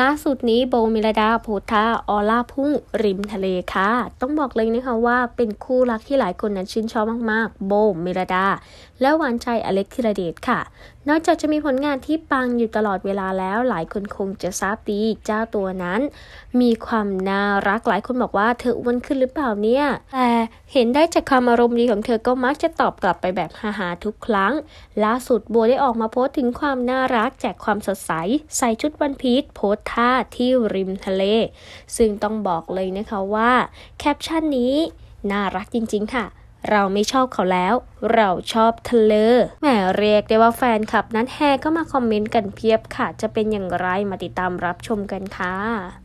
ล่าสุดนี้โบมิลดาโพธาออล่าพุ่งริมทะเลค่ะ ต้องบอกเลยนะคะว่าเป็นคู่รักที่หลายคนนั้นชื่นชอบมากๆ โบมิลดา และหวานใจอเล็กธีรเดชค่ะ นอกจากจะมีผลงานที่ปังอยู่ตลอดเวลาแล้ว หลายคนคงจะทราบดีเจ้าตัวนั้น มีความน่ารักหลายคนบอกว่าเธออ้วนขึ้นหรือเปล่าเนี่ยแต่เห็นได้จากความอารมณ์ดีของเธอก็มักจะตอบกลับไปแบบฮาๆทุกครั้ง ล่าสุดโบได้ออกมาโพสต์ถึงความน่ารักแจกความสดใสใส่ชุดวันพีชโพสท่าที่ริมทะเล ซึ่งต้องบอกเลยนะคะว่าแคปชั่นนี้น่ารักจริง ๆ ค่ะเราไม่ชอบเขาแล้ว เราชอบทะเลแหมเรียกได้ว่าแฟนคลับนั้นแห่ก็มาคอมเมนต์กันเพียบค่ะ จะเป็นอย่างไรมาติดตามรับชมกันค่ะ